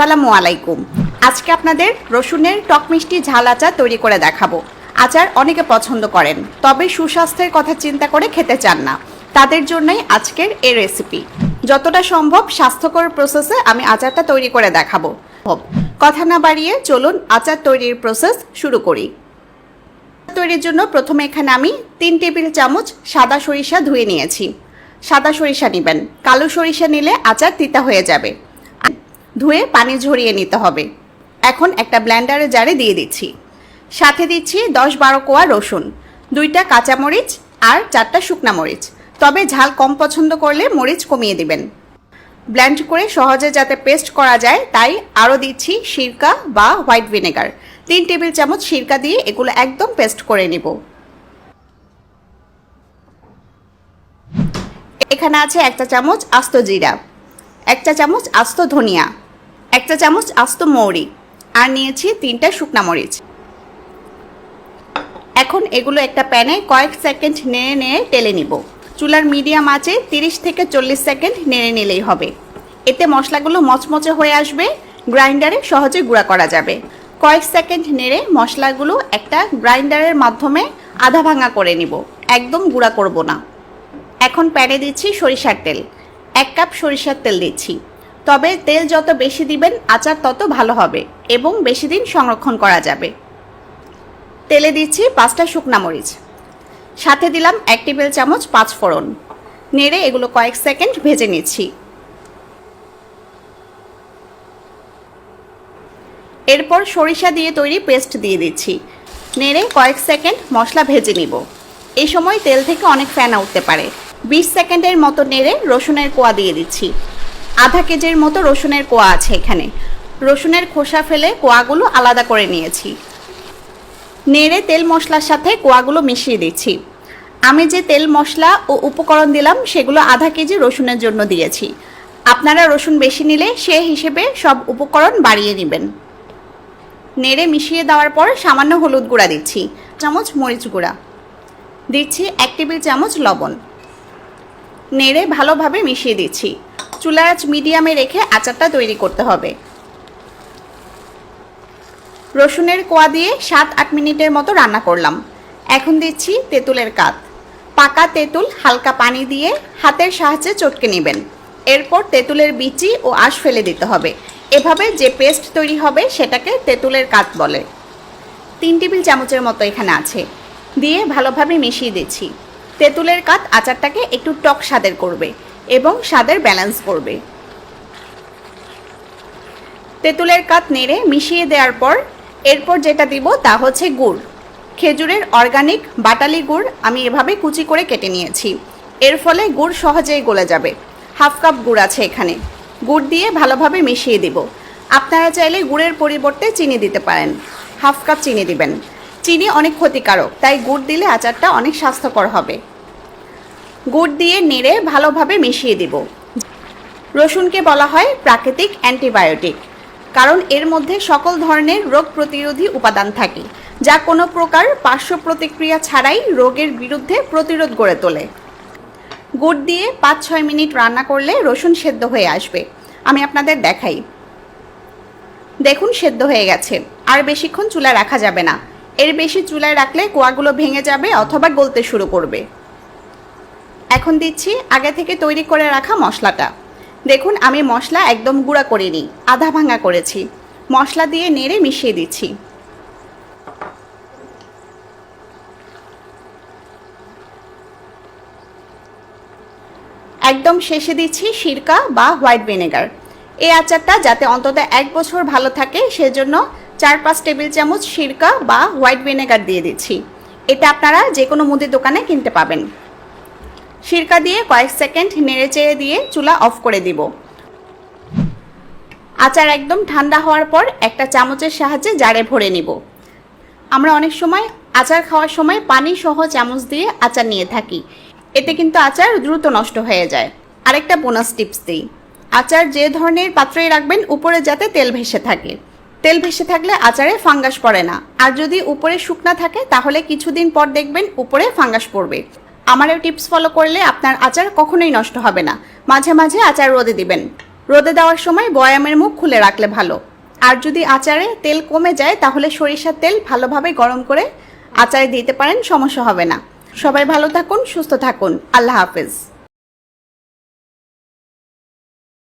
আসসালামু আলাইকুম। আজকে আপনাদের রসুনের টক মিষ্টি ঝাল আচার তৈরি করে দেখাবো। আচার অনেকে পছন্দ করেন, তবে সুস্বাস্থ্যের কথা চিন্তা করে খেতে চান না। তাদের জন্যই আজকের এই রেসিপি যতটা সম্ভব স্বাস্থ্যকর প্রসেসে আমি আচারটা তৈরি করে দেখাবো। কথা না বাড়িয়ে চলুন আচার তৈরির প্রসেস শুরু করি। তৈরির জন্য প্রথমে এখানে আমি তিন টেবিল চামচ সাদা সরিষা ধুয়ে নিয়েছি। সাদা সরিষা নেবেন। কালো সরিষা নিলে আচার তিতা হয়ে যাবে। ধুয়ে পানি ঝরিয়ে নিতে হবে। এখন একটা ব্ল্যান্ডারে জারে দিয়ে দিচ্ছি। সাথে দিচ্ছি দশ বারো কোয়া রসুন, দুইটা কাঁচামরিচ আর চারটা শুকনা মরিচ। তবে ঝাল কম পছন্দ করলে মরিচ কমিয়ে দিবেন। ব্ল্যান্ড করে সহজে যাতে পেস্ট করা যায়, তাই আরও দিচ্ছি সিরকা বা হোয়াইট ভিনেগার। তিন টেবিল চামচ সিরকা দিয়ে এগুলো একদম পেস্ট করে নিব। এখানে আছে একটা চামচ আস্ত জিরা, একটা চামচ আস্ত ধনিয়া একটা চামচ আস্ত মৌরি, আর নিয়েছি তিনটা শুকনা মরিচ। এখন এগুলো একটা প্যানে কয়েক সেকেন্ড নেড়ে নেড়ে টেলে নিব। চুলার মিডিয়াম আঁচে তিরিশ থেকে চল্লিশ সেকেন্ড নেড়ে নিলেই হবে। এতে মশলাগুলো মচমচে হয়ে আসবে, গ্রাইন্ডারে সহজে গুঁড়া করা যাবে। কয়েক সেকেন্ড নেড়ে মশলাগুলো একটা গ্রাইন্ডারের মাধ্যমে আধা ভাঙা করে নিব। একদম গুঁড়া করব না। এখন প্যানে দিচ্ছি সরিষার তেল। এক কাপ সরিষার তেল দিচ্ছি। তবে তেল যত বেশি দিবেন, আচার তত ভালো হবে এবং বেশি দিন সংরক্ষণ করা যাবে। তেলে দিচ্ছি পাঁচটা শুকনা মরিচ। সাথে দিলাম এক টেবিল চামচ পাঁচ ফোড়ন। নেড়ে এগুলো কয়েক সেকেন্ড ভেজে নিচ্ছি। এরপর সরিষা দিয়ে তৈরি পেস্ট দিয়ে দিচ্ছি। নেড়ে কয়েক সেকেন্ড মশলা ভেজে নিব। এই সময় তেল থেকে অনেক ফ্যানা উঠতে পারে। বিশ সেকেন্ডের মতো নেড়ে রসুনের কোয়া দিয়ে দিচ্ছি। আধা কেজির মতো রসুনের কোয়া আছে এখানে। রসুনের খোসা ফেলে কোয়াগুলো আলাদা করে নিয়েছি। নেড়ে তেল মশলার সাথে কোয়াগুলো মিশিয়ে দিচ্ছি। আমি যে তেল মশলা ও উপকরণ দিলাম, সেগুলো আধা কেজি রসুনের জন্য দিয়েছি। আপনারা রসুন বেশি নিলে সে হিসেবে সব উপকরণ বাড়িয়ে নেবেন। নেড়ে মিশিয়ে দেওয়ার পর সামান্য হলুদ গুঁড়া দিচ্ছি, চামচ মরিচ গুঁড়া। দিচ্ছি এক টেবিল চামচ লবণ। নেড়ে ভালোভাবে মিশিয়ে দিচ্ছি। চুলার আঁচ মিডিয়ামে রেখে আচারটা তৈরি করতে হবে। রসুনের কোয়া দিয়ে সাত আট মিনিটের মতো রান্না করলাম। এখন দিচ্ছি তেঁতুলের কাত। পাকা তেঁতুল হালকা পানি দিয়ে হাতের সাহায্যে চটকে নেবেন। এরপর তেঁতুলের বিচি ও আঁশ ফেলে দিতে হবে। এভাবে যে পেস্ট তৈরি হবে সেটাকে তেঁতুলের কাত বলে। তিন টেবিল চামচের মতো এখানে আছে। দিয়ে ভালোভাবে মিশিয়ে দিচ্ছি। তেঁতুলের কাত আচারটাকে একটু টক স্বাদের করবে। এবং স্বাদের ব্যালেন্স করবে। তেঁতুলের কাত নেড়ে মিশিয়ে দেওয়ার পর, এরপর যেটা দিব তা হচ্ছে গুড়। খেজুরের অর্গানিক বাটালি গুড় আমি এভাবে কুচি করে কেটে নিয়েছি। এর ফলে গুড় সহজেই গলে যাবে। হাফ কাপ গুড় আছে এখানে। গুড় দিয়ে ভালোভাবে মিশিয়ে দিব। আপনারা চাইলে গুড়ের পরিবর্তে চিনি দিতে পারেন। হাফ কাপ চিনি দিবেন। চিনি অনেক ক্ষতিকারক, তাই গুড় দিলে আচারটা অনেক স্বাস্থ্যকর হবে। গুড় দিয়ে নেড়ে ভালোভাবে মিশিয়ে দিব। রসুনকে বলা হয় প্রাকৃতিক অ্যান্টিবায়োটিক, কারণ এর মধ্যে সকল ধরনের রোগ প্রতিরোধী উপাদান থাকে, যা কোনো প্রকার পার্শ্ব প্রতিক্রিয়া ছাড়াই রোগের বিরুদ্ধে প্রতিরোধ গড়ে তোলে। গুড় দিয়ে পাঁচ ছয় মিনিট রান্না করলে রসুন সেদ্ধ হয়ে আসবে। আমি আপনাদের দেখাই। দেখুন, সেদ্ধ হয়ে গেছে। আর বেশিক্ষণ চুলা রাখা যাবে না। এর বেশি চুলায় রাখলে কোয়াগুলো ভেঙে যাবে অথবা গলতে শুরু করবে। এখন দিচ্ছি আগে থেকে তৈরি করে রাখা মশলাটা। দেখুন, আমি মশলা একদম গুঁড়া করিনি, আধা ভাঙা করেছি। মশলা দিয়ে নেড়ে মিশিয়ে দিচ্ছি। একদম শেষে দিচ্ছি সিরকা বা হোয়াইট ভিনেগার। এই আচারটা যাতে অন্তত এক বছর ভালো থাকে, সেজন্য চার পাঁচ টেবিল চামচ সিরকা বা হোয়াইট ভিনেগার দিয়ে দিচ্ছি। এটা আপনারা যে কোনো মুদির দোকানে কিনতে পাবেন। সিরকা দিয়ে কয়েক সেকেন্ড নেড়ে দিয়ে চুলা অফ করে দিব। আচার একদম ঠান্ডা হওয়ার পর একটা চামচের সাহায্যে জারে ভরে নিব। আমরা অনেক সময় আচার খাওয়ার সময় পানি সহ চামচ দিয়ে আচার নিয়ে থাকি। এতে কিন্তু আচার দ্রুত নষ্ট হয়ে যায়। আরেকটা বোনাস টিপস দিই। আচার যে ধরনের পাত্রে রাখবেন, উপরে যাতে তেল ভেসে থাকে। তেল ভেসে থাকলে আচারে ফাঙ্গাস পড়ে না। আর যদি উপরে শুকনা থাকে, তাহলে কিছুদিন পর দেখবেন উপরে ফাঙ্গাস পড়বে। আমার এই টিপস ফলো করলে আপনার আচার কখনোই নষ্ট হবে না। মাঝে মাঝে আচার রোদে দিবেন। রোদে দেওয়ার সময় বয়ামের মুখ খুলে রাখলে ভালো। আর যদি আচারে তেল কমে যায়, তাহলে সরিষার তেল ভালোভাবে গরম করে আচারে দিতে পারেন, সমস্যা হবে না। সবাই ভালো থাকুন, সুস্থ থাকুন। আল্লাহ হাফেজ।